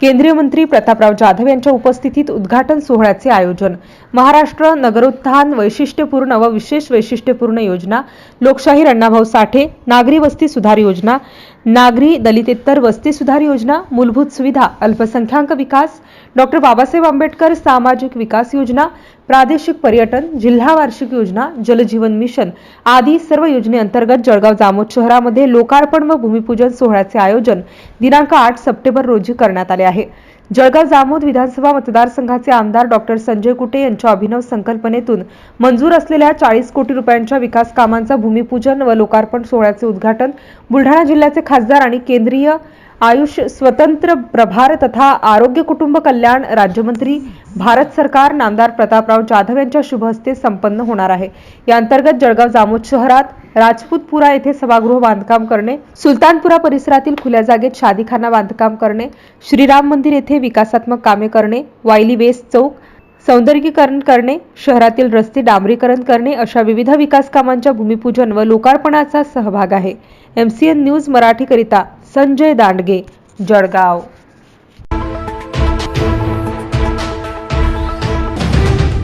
केंद्रीय मंत्री प्रतापराव जाधव यांच्या उपस्थितीत उद्घाटन सोहळ्याचे आयोजन महाराष्ट्र नगरोत्थान वैशिष्ट्यपूर्ण व विशेष वैशिष्ट्यपूर्ण योजना लोकशाहीर अण्णाभाऊ साठे नागरी वस्ती सुधार योजना नागरी दलितेतर वस्ती सुधार योजना मूलभूत सुविधा अल्पसंख्याक विकास डॉक्टर बाबासाहेब आंबेडकर सामाजिक विकास योजना प्रादेशिक पर्यटन जिल्हा वार्षिक योजना जलजीवन मिशन आदी सर्व योजनेअंतर्गत जळगाव जामोद शहरामध्ये लोकार्पण व भूमिपूजन सोहळ्याचे आयोजन दिनांक आठ सप्टेंबर रोजी करण्यात आले आहे. जळगाव जामोद विधानसभा मतदारसंघाचे आमदार डॉक्टर संजय कुटे यांच्या अभिनव संकल्पनेतून मंजूर असलेल्या चाळीस कोटी रुपयांच्या विकास कामांचा भूमिपूजन व लोकार्पण सोहळ्याचे उद्घाटन बुलढाणा जिल्ह्याचे खासदार आणि केंद्रीय आयुष स्वतंत्र प्रभार तथा आरोग्य कुटुंब कल्याण राज्यमंत्री भारत सरकार नामदार प्रतापराव जाधव यांच्या शुभ हस्ते संपन्न होणार आहे. या अंतर्गत जळगाव जामोद शहरात राजपूतपुरा येथे सभागृह बांधकाम करणे सुलतानपुरा परिसरातील खुल्या जागेत शादीखाना बांधकाम करणे श्रीराम मंदिर येथे विकासात्मक कामे करणे वायली वेस चौक सौंदर्यीकरण करणे शहरातील रस्ते डांबरीकरण करणे अशा विविध विकास कामांच्या भूमिपूजन व लोकार्पणाचा सहभाग आहे. एमसीएन न्यूज मराठीकरिता संजय दांडगे जळगाव.